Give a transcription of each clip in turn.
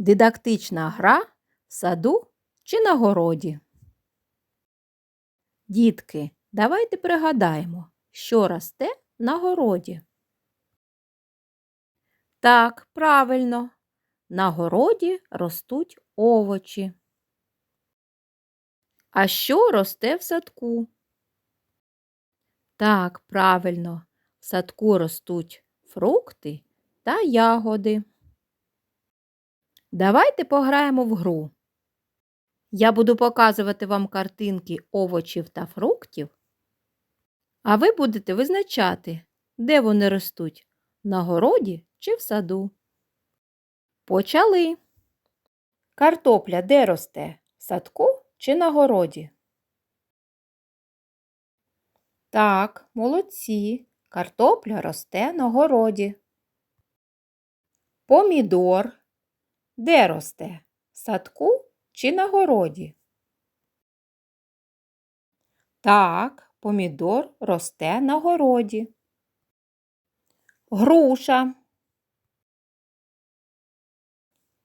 Дидактична гра в саду чи на городі. Дітки, давайте пригадаємо, що росте на городі. Так, правильно, на городі ростуть овочі. А що росте в садку? Так, правильно, в садку ростуть фрукти та ягоди. Давайте пограємо в гру. Я буду показувати вам картинки овочів та фруктів, а ви будете визначати, де вони ростуть на городі чи в саду. Почали. Картопля де росте? В садку чи на городі? Так, молодці. Картопля росте на городі. Помідор де росте? В садку чи на городі? Так, помідор росте на городі. Груша.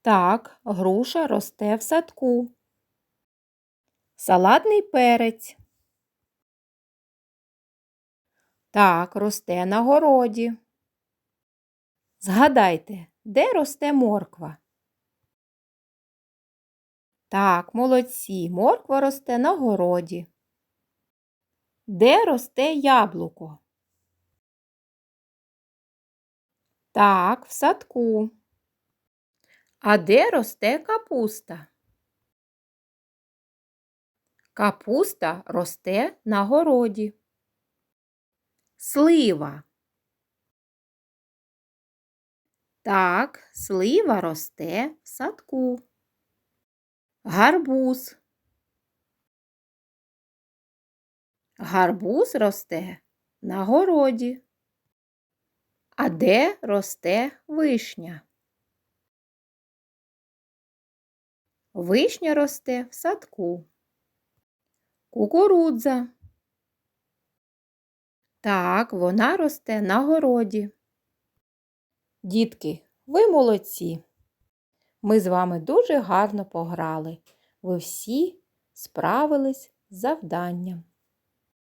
Так, груша росте в садку. Салатний перець. Так, росте на городі. Згадайте, де росте морква? Так, молодці, морква росте на городі. Де росте яблуко? Так, в садку. А де росте капуста? Капуста росте на городі. Слива. Так, слива росте в садку. Гарбуз. Гарбуз росте на городі. А де росте вишня? Вишня росте в садку. Кукурудза. Так, вона росте на городі. Дітки, ви молодці. Ми з вами дуже гарно пограли. Ви всі справились з завданням.